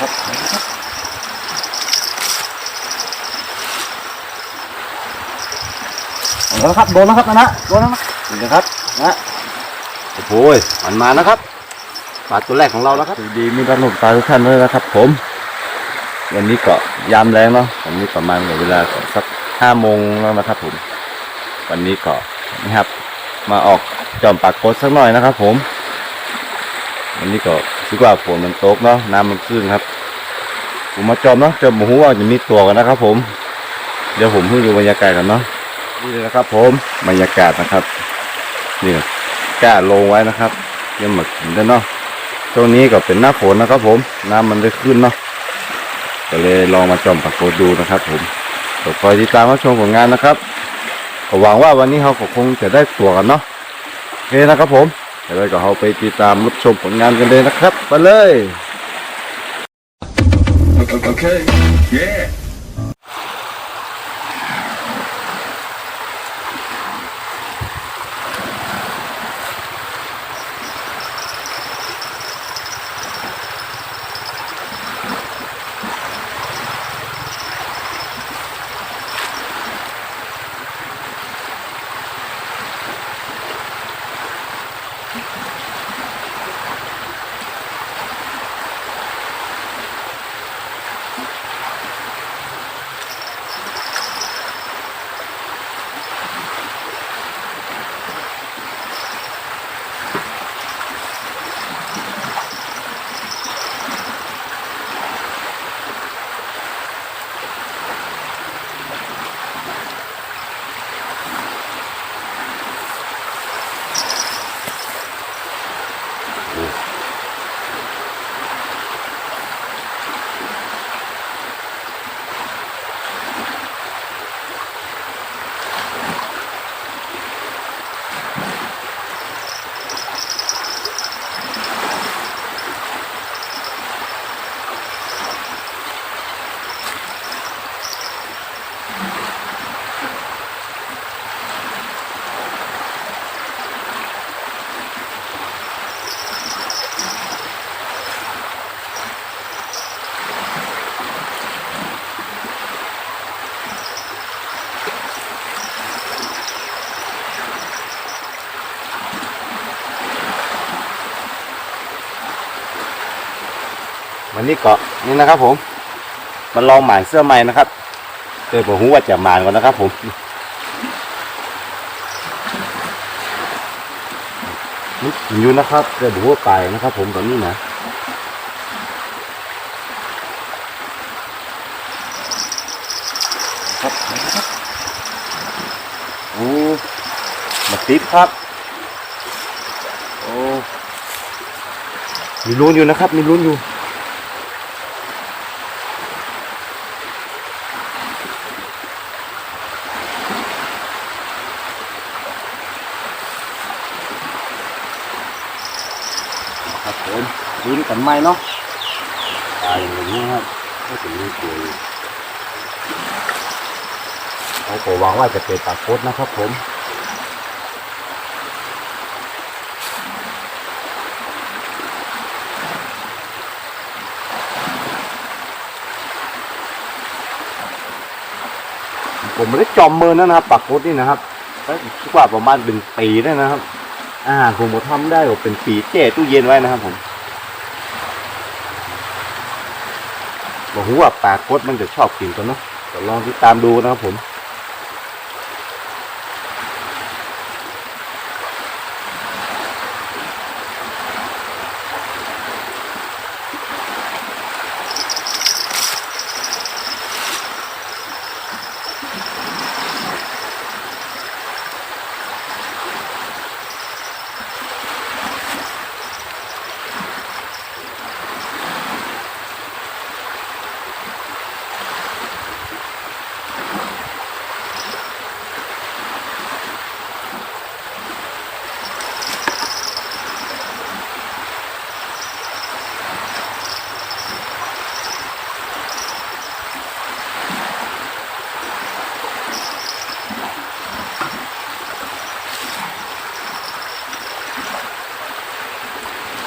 ครับโดนแล้วครับโดนแล้วครับนะนะโดนแล้วนะนี่นะครับนะโอ้โหมันมานะครับปลาตัวแรกของเราแล้วครับสวัสดีมีท่านผู้ชมทุกท่านด้วยนะครับ ผม วันนี้ก็ยามแรงเนาะวันนี้ประมาณเวลาสักห้าโมงแล้วนะครับ ผม วันนี้ก็นะครับ มาออกจอมปากกดสักหน่อยนะครับ ผม วันนี้ก็ คิดว่าฝนมันตกเนาะน้ำมันขึ้นครับ ผมมาจอมเนาะจอมหมูว่าจะมีตัวกันนะครับ ผม เดี๋ยวผมเพิ่งดูบรรยากาศกันเนาะนี่เลยนะครับ ผมบรรยากาศนะครับนี่กล้าลงไว้นะครับยังหมากินได้เนาะช่วงนี้ก็เป็นหน้าฝนนะครับ ผม น้ำมันได้ขึ้นเนาะก็เลยลองมาจอมปากกดดูนะครับ ผมก็คอยติดตามรับชมผลงานนะครับก็หวังว่าวันนี้เขาก็คงจะได้ตัวกันเนาะโอเคนะครับผม เดี๋ยวเราก็เขาไปติดตามรับชมผลงานกันเลยนะครับ ไปเลย Okay. Yeah. วันนี้ก็นี่นะครับผมมาลองหมานเสื้อใหม่นะครับเดี๋ยวผมรู้ว่าจะหมานก่อนนะครับ ผมนี่อยู่นะครับเดี๋ยวผมว่าไปนะครับ ผมตอนนี้นะครับโอ้มาติดครับ โอ้มีลุ้นอยู่นะครับ มีลุ้นอยู่ ครับผมลุ้นกันไหมเนาะตายอย่างนี้ครับก็จะมีตัวยเขาก็หวังว่าจะเป็นปลาโคตนะครับผมผมไม่ได้จอมมือนะครับปลาโคตนี่นะครับก็คิดว่าประมาณเป็นปีได้นะครับ อาหารผมก็ทำได้ผมเป็นปีเจตู้เย็นไว้นะครับผมบอกว่าปลาโคตมันจะชอบกินกันเนาะลองติดตามดูนะครับผม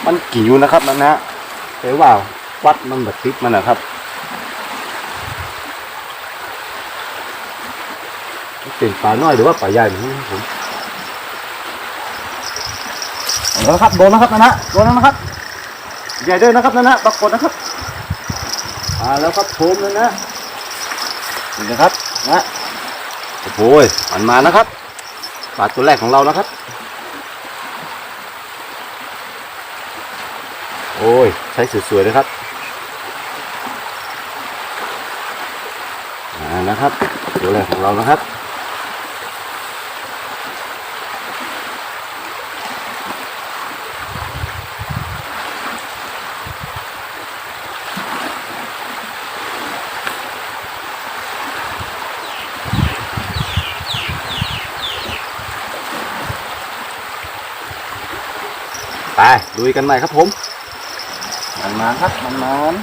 มันกี่อยู่นะครับนั่นนะแต่ว่าวัดมันแบบติดมันนะครับเป็นปลาน้อยหรือว่าปลาใหญ่นี่ครับผมเอาแล้วครับโดนแล้วครับนะนะโดนนะครับ ใหญ่ด้วยนะครับนะนะปรากฏนะครับมาแล้วครับโผมนะนะนี่นะครับนะโอ้โหมันมานะครับปลาตัวแรกของเรานะครับ โอ้ย ใช้สวยๆนะครับมานะครับตัวแรกของเรานะครับไปลุยกันใหม่ครับผม มันมาครับมันนอน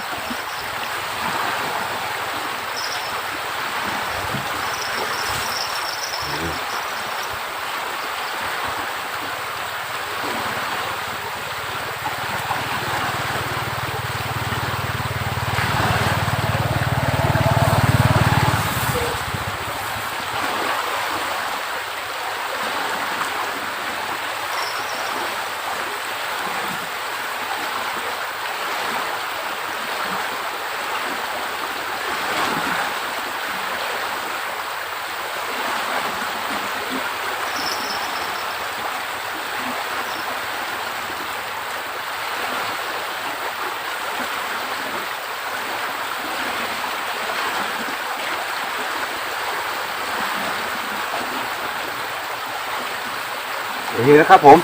มานี่นะครับผม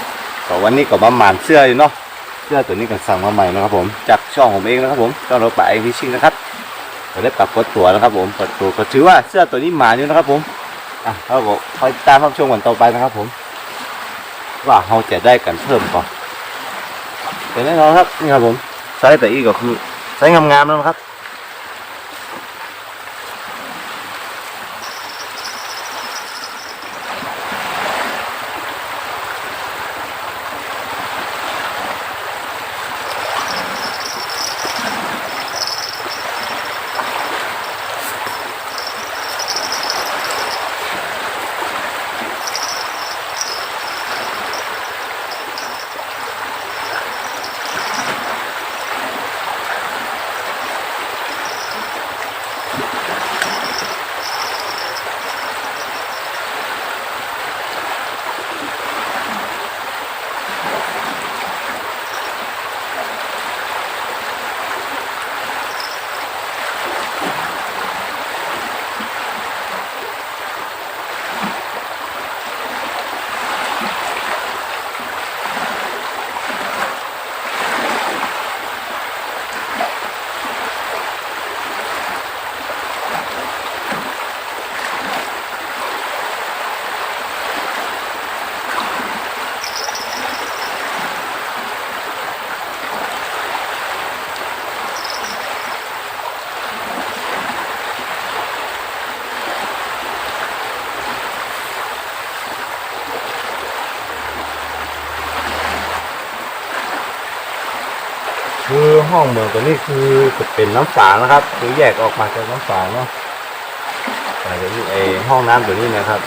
ก็วันนี้ก็มาหมานเสื้ออยู่เนาะเสื้อตัวนี้ก็สั่งมาใหม่นะครับผมจากช่องผมเองนะครับผมช่องเราปะเองพิชิงนะครับก็ได้ปรับกดตัวนะครับผมเปิดตัวก็ถือว่าเสื้อตัวนี้หมานอยู่นะครับผมอะเราก็คอยตามรับชมกันต่อไปนะครับผม ว่าเราจะได้กันเพิ่มก่อนเป็นแน่นอนครับนี่ครับผมไซส์แต่อีกก็คือไซส์งามๆแล้วนะครับ คือห้องเมืองตัวนี้คือจะเป็นน้ำฝางนะครับ คือแยกออกมาจากน้ำฝางเนาะแต่ตัวนี้ไอห้องน้ำตัวนี้นะครับ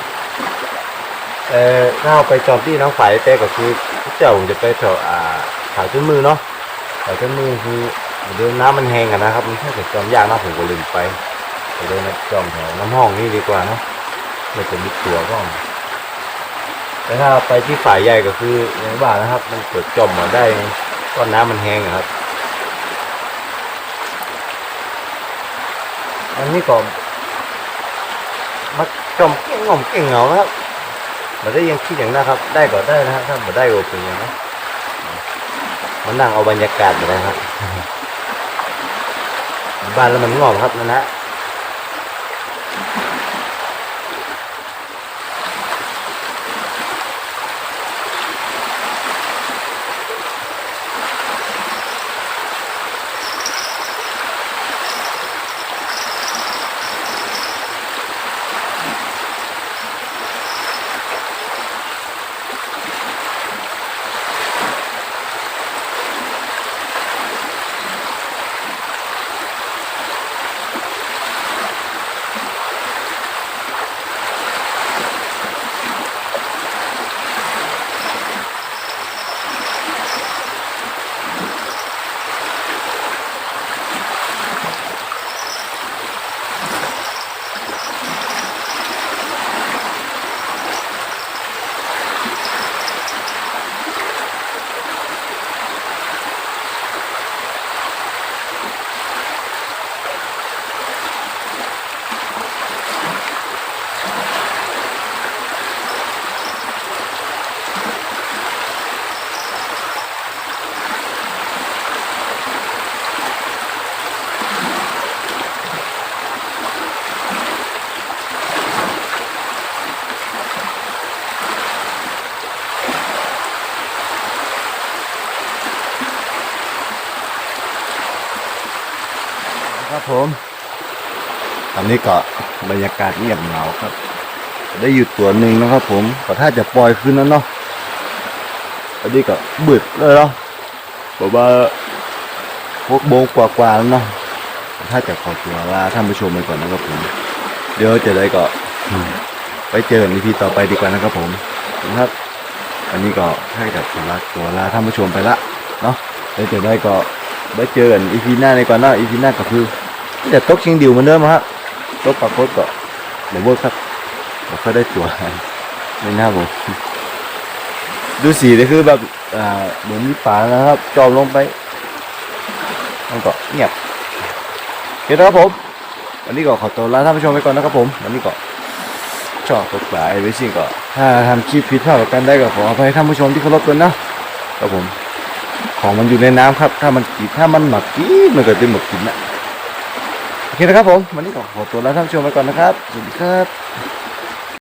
แต่ถ้าเอาไปจอมที่น้องไฟแต่ก็คือเจ้าจะไปแถวอ่าขายต้นมือเนาะขายต้นมือคือเดินน้ำมันแห้งกันนะครับมันแค่จอมยากนะผมก็ลืมไปไปเดินมาจอมแถวน้ำห้องนี่ดีกว่าเนาะมันจะมีตัวก็แต่ถ้าไปที่ฝ่ายใหญ่ก็คืออย่างว่านะครับ มันเกิดจอมมาได้ก็น้ำมันแห้งครับ อันนี้ก็มักจมเก่งงอมเก่งเหงานะครับมาได้ยังคิดอย่างนั้นครับ ได้ก็ได้นะครับถ้ามาได้ก็เป็นอย่างนั้นมันั่งเอาบรรยากาศไปนะครับบ้านแล้วมันงอมครับนั่นนะ ครับผมตอนนี้ก็บรรยากาศเงียบเหงาครับ ได้อยู่ตัวหนึ่งนะครับ ผมก็ถ้าจะปล่อยขึ้นแล้วเนาะตอนนี้ก็บึดเลยเนาะบอกว่าพวกโมงกว่าๆแล้วเนาะถ้าจะขอตัวลาท่านผู้ชมไปก่อนนะครับผม เดี๋ยวจะได้ก็ไปเจอกันในพีต่อไปดีกว่านะครับผมนะครับอันนี้ก็ให้กับตัวลาตัวลาท่านผู้ชมไปละเนาะเดี๋ยวจะได้ก็ไปเจอกันอีพีหน้าในก่อนเนาะอีพีหน้าก็คือ จะตกเชียงดิวเหมือนเดิมครับตกปากฏก็เดี๋ยวเวิร์กครับเราก็ได้ตัวไม่น่าผมดูสีนี่คือแบบอ่าเหมือนมีป่านะครับ จอมลงไปมันก็เงียบโอเคนะครับผม วันนี้ก็ขอตัวลาท่านผู้ชมไปก่อนนะครับผม วันนี้ก็ชอบตกปลาไอ้เวชิ่งก็ ถ้าทำคลิปผิดพลาดกันได้ก็ขออภัยท่านผู้ชมที่เคารพกันนะครับผม ของมันอยู่ในน้ำครับ ถ้ามันกินถ้ามันหมักกินมันก็จะหมดกินนะ โอเคนะครับผมวันนี้ก็ขอตัวลาท่านผู้ชมไปก่อนนะครับ สวัสดีครับ